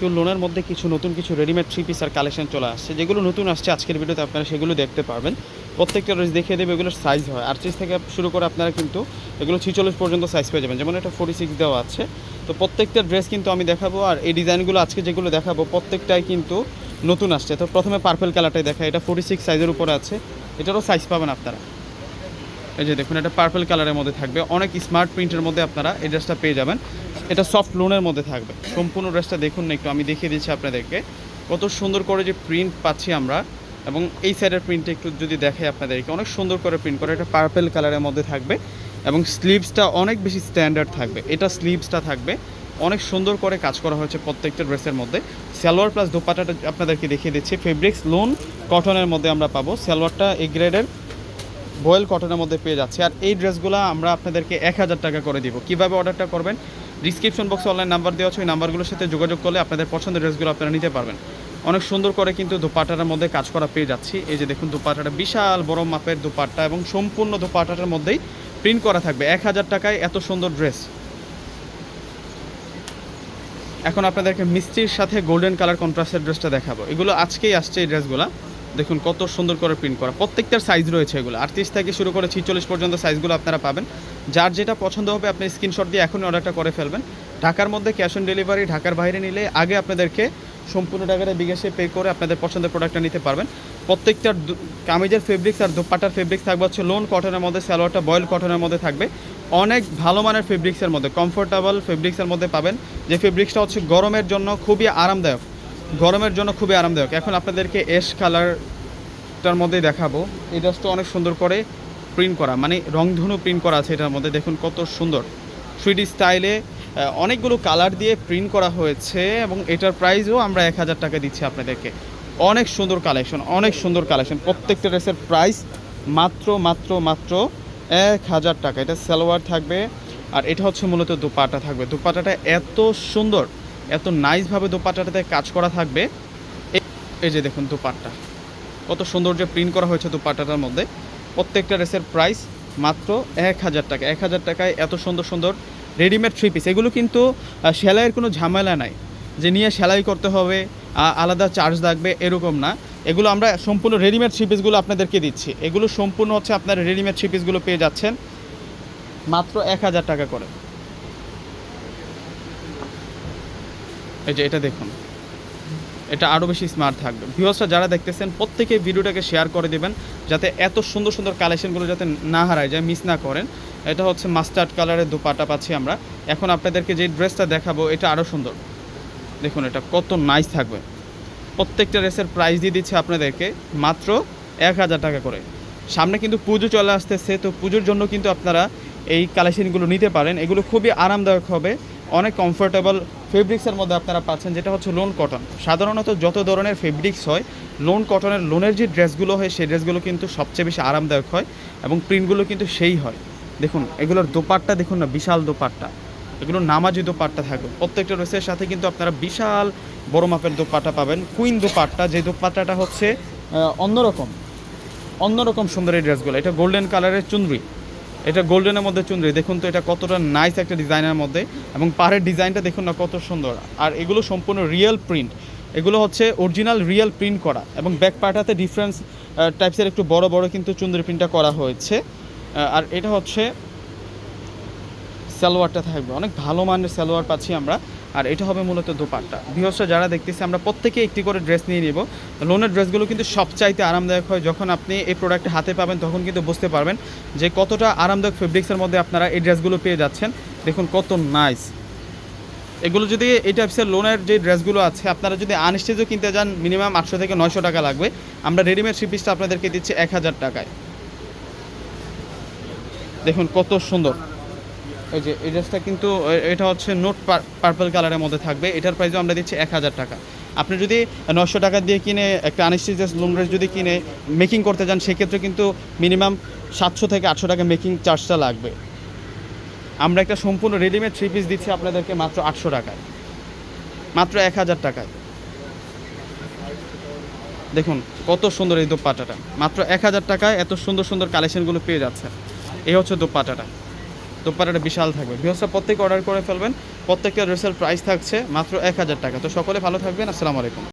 কেউ লোনের মধ্যে কিছু নতুন কিছু রেডিমেড থ্রি পিস আর কালেকশন চলে আসছে। যেগুলো নতুন আসছে আজকের ভিডিওতে আপনারা সেগুলো দেখতে পারবেন। প্রত্যেকটা ড্রেস দেখিয়ে দেবে এগুলোর সাইজ হয়। আটত্রিশ থেকে শুরু করে আপনারা কিন্তু এগুলো ছিচল্লিশ পর্যন্ত সাইজ পেয়ে যাবেন। যেমন এটা ফোর্টি সিক্স দেওয়া আছে। তো প্রত্যেকটা ড্রেস কিন্তু আমি দেখাবো। আর এই ডিজাইনগুলো আজকে যেগুলো দেখাবো, প্রত্যেকটাই কিন্তু নতুন আসছে। তো প্রথমে পার্পেল কালারটাই দেখা এটা ফোর্টি সিক্স সাইজের উপরে আছে। এটারও সাইজ পাবেন আপনারা। এই যে দেখুন, এটা পার্পল কালারের মধ্যে থাকবে। অনেক স্মার্ট প্রিন্টের মধ্যে আপনারা এই ড্রেসটা পেয়ে যাবেন। এটা সফট লোনের মধ্যে থাকবে। সম্পূর্ণ ড্রেসটা দেখুন না একটু, আমি দেখিয়ে দিচ্ছি আপনাদেরকে। কত সুন্দর করে যে প্রিন্ট পাচ্ছি আমরা, এবং এই সাইডের প্রিন্টটা একটু যদি দেখে আপনাদেরকে, অনেক সুন্দর করে প্রিন্ট করে, এটা পার্পল কালারের মধ্যে থাকবে, এবং স্লিভসটা অনেক বেশি স্ট্যান্ডার্ড থাকবে। এটা স্লিভসটা থাকবে। অনেক সুন্দর করে কাজ করা হয়েছে প্রত্যেকটা ড্রেসের মধ্যে। সালোয়ার প্লাস দোপাটাটা আপনাদেরকে দেখিয়ে দিচ্ছি। ফেব্রিক্স লোন কটনের মধ্যে আমরা পাবো। সালোয়ারটা এই গ্রেডের বয়েল কটনের মধ্যে পেয়ে যাচ্ছে। আর এই ড্রেসগুলো আমরা আপনাদেরকে এক হাজার টাকা করে দিব। কীভাবে অর্ডারটা করবেন? ডিসক্রিপশন বক্সে অনলাইন নাম্বার দেওয়া আছে। ওই নাম্বারগুলোর সাথে যোগাযোগ করলে আপনাদের পছন্দের ড্রেসগুলো আপনারা নিতে পারবেন। অনেক সুন্দর করে কিন্তু দোপাটার মধ্যে কাজ করা পেয়ে যাচ্ছি। এই যে দেখুন, দোপাটাটা বিশাল বড় মাপের দোপাট্টা এবং সম্পূর্ণ দোপাটাটার মধ্যেই প্রিন্ট করা থাকবে। এক হাজার টাকায় এত সুন্দর ড্রেস। এখন আপনাদেরকে মিষ্টির সাথে গোল্ডেন কালার কন্ট্রাস্টের ড্রেসটা দেখাবো। এগুলো আজকেই আসছে এই ড্রেসগুলো। দেখুন, কত সুন্দর করে প্রিন্ট করা। প্রত্যেকটার সাইজ রয়েছে এগুলো। আটত্রিশ থেকে শুরু করে ছিচল্লিশ পর্যন্ত সাইজগুলো আপনারা পাবেন। যার যেটা পছন্দ হবে, আপনি স্ক্রিনশট দিয়ে এখনই অর্ডারটা করে ফেলবেন। ঢাকার মধ্যে ক্যাশ অন ডেলিভারি ঢাকার বাইরে নিলে আগে আপনাদেরকে সম্পূর্ণ টাকাটা বিকাশে পে করে আপনাদের পছন্দের প্রোডাক্টটা নিতে পারবেন। প্রত্যেকটার কামিজের ফেব্রিক্স আর দোপাটার ফেব্রিক্স থাকবে, হচ্ছে লোন কটনের মধ্যে, সালোয়ারটা বয়েল কটনের মধ্যে থাকবে। অনেক ভালো মানের ফেব্রিক্সের মধ্যে কমফোর্টেবল ফেব্রিক্সের মধ্যে পাবেন। যে ফেব্রিক্সটা হচ্ছে গরমের জন্য খুবই আরামদায়ক। গরমের জন্য খুবই আরামদায়ক। এখন আপনাদেরকে এস কালারটার মধ্যে দেখাবো। এই ড্রেসটা অনেক সুন্দর করে প্রিন্ট করা মানে রংধনু প্রিন্ট করা আছে এটার মধ্যে। দেখুন কত সুন্দর। থ্রিডি স্টাইলে অনেকগুলো কালার দিয়ে প্রিন্ট করা হয়েছে এবং এটার প্রাইসও আমরা এক হাজার টাকা দিচ্ছি আপনাদেরকে। অনেক সুন্দর কালেকশন অনেক সুন্দর কালেকশন প্রত্যেকটা ড্রেসের প্রাইস মাত্র মাত্র মাত্র এক হাজার টাকা। এটা সালোয়ার থাকবে আর এটা হচ্ছে মূলত দুপাটা থাকবে। দুপাটাটা এত সুন্দর। এত নাইসভাবে দোপাটাটাতে কাজ করা থাকবে। এই যে দেখুন দোপাট্টা। কত সুন্দর যে প্রিন্ট করা হয়েছে দোপাট্টাটার মধ্যে। প্রত্যেকটা ড্রেসের প্রাইস মাত্র এক হাজার টাকা। এক হাজার টাকায় এত সুন্দর সুন্দর রেডিমেড থ্রি পিস এগুলো কিন্তু সেলাইয়ের কোনো ঝামেলা নাই। যে নিয়ে সেলাই করতে হবে আলাদা চার্জ লাগবে, এরকম না। এগুলো আমরা সম্পূর্ণ রেডিমেড থ্রি পিসগুলো আপনাদেরকে দিচ্ছি। এগুলো সম্পূর্ণ হচ্ছে আপনারা রেডিমেড থ্রি পিসগুলো পেয়ে যাচ্ছেন মাত্র এক হাজার টাকা করে। এই যে এটা দেখুন। এটা আরও বেশি স্মার্ট থাকবে। ভিউয়ার্সরা যারা দেখতেছেন প্রত্যেকে ভিডিওটাকে শেয়ার করে দেবেন, যাতে এত সুন্দর সুন্দর কালেকশনগুলো যাতে না হারায় যায় মিস না করেন। এটা হচ্ছে মাস্টার্ড কালারের দোপাটা পাচ্ছি আমরা। এখন আপনাদেরকে যে ড্রেসটা দেখাবো, এটা আরও সুন্দর। দেখুন এটা কত নাইস থাকবে। প্রত্যেকটা ড্রেসের প্রাইস দিয়ে দিচ্ছে আপনাদেরকে মাত্র এক হাজার টাকা করে। সামনে কিন্তু পুজো চলে আসতেছে, তো পুজোর জন্য কিন্তু আপনারা এই কালেকশনগুলো নিতে পারেন। এগুলো খুবই আরামদায়ক হবে, অনেক কমফোর্টেবল ফেব্রিক্সের মধ্যে আপনারা পাচ্ছেন, যেটা হচ্ছে লোন কটন সাধারণত যত ধরনের ফেব্রিক্স হয় লোন কটনের লোনের যে ড্রেসগুলো হয়, সেই ড্রেসগুলো কিন্তু সবচেয়ে বেশি আরামদায়ক হয় এবং প্রিন্টগুলো কিন্তু সেই হয়। দেখুন, এগুলোর দোপাট্টা দেখুন না, বিশাল দোপাট্টা। এগুলো নামাজি দোপাট্টা থাকবে প্রত্যেকটা ড্রেসের সাথে কিন্তু আপনারা বিশাল বড় মাপের দোপাট্টা পাবেন। কুইন দোপাট্টা, যে দোপাট্টাটা হচ্ছে অন্যরকম অন্যরকম সুন্দর এই ড্রেসগুলো। এটা গোল্ডেন কালারের চুনরি। এটা গোল্ডেনের মধ্যে চুনরি দেখুন তো এটা কতটা নাইস একটা ডিজাইনের মধ্যে এবং পাড়ের ডিজাইনটা দেখুন না কত সুন্দর। আর এগুলো সম্পূর্ণ রিয়েল প্রিন্ট এগুলো হচ্ছে অরিজিনাল রিয়েল প্রিন্ট করা এবং ব্যাক পার্টাতে ডিফারেন্স টাইপসের একটু বড় বড় কিন্তু চুন্দরি প্রিন্টটা করা হয়েছে। আর এটা হচ্ছে সালোয়ারটা থাকবে। অনেক ভালো মানের সালোয়ার পাচ্ছি আমরা। আর এটা হবে মূলত দোপাট্টা। বিহসরা যারা দেখতেছি, আমরা প্রত্যেকে একটি করে ড্রেস নিয়ে নিব। লোনের ড্রেসগুলো কিন্তু সবচাইতে আরামদায়ক হয়। যখন আপনি এই প্রোডাক্টটা হাতে পাবেন, তখন কিন্তু বুঝতে পারবেন যে কতটা আরামদায়ক ফেব্রিক্সের মধ্যে আপনারা এই ড্রেসগুলো পেয়ে যাচ্ছেন। দেখুন কত নাইস এগুলো যদি এই টাইপসের লোনের যে ড্রেসগুলো আছে, আপনারা যদি আনস্টেজও কিনতে যান মিনিমাম আটশো থেকে নয়শো টাকা লাগবে। আমরা রেডিমেড থ্রি আপনাদেরকে দিচ্ছি এক হাজার টাকায়। দেখুন কত সুন্দর। এই যে, এই ড্রেসটা কিন্তু এটা হচ্ছে নোট পার্পল কালারের মধ্যে থাকবে। এটার প্রাইসও আমরা দিচ্ছি এক হাজার টাকা। আপনি যদি নশো টাকা দিয়ে কিনে একটা আনস্টিচেস লুম ড্রেস যদি কিনে মেকিং করতে যান, সেক্ষেত্রে কিন্তু মিনিমাম সাতশো থেকে আটশো টাকা মেকিং চার্জটা লাগবে। আমরা একটা সম্পূর্ণ রেডিমেড থ্রি পিস দিচ্ছি আপনাদেরকে মাত্র আটশো টাকায়। মাত্র এক হাজার টাকায়। দেখুন, কত সুন্দর এই দোপাটাটা মাত্র এক হাজার টাকায় এত সুন্দর সুন্দর কালেকশনগুলো পেয়ে যাচ্ছে। এই হচ্ছে দোপাটাটা দোপাটাটা বিশাল থাকবে। বৃহস্পতি প্রত্যেকে অর্ডার করে ফেলবেন। প্রত্যেকটা ড্রেসের প্রাইস থাকছে মাত্র এক হাজার টাকা। তো সকলে ভালো থাকবেন। আসসালামু আলাইকুম।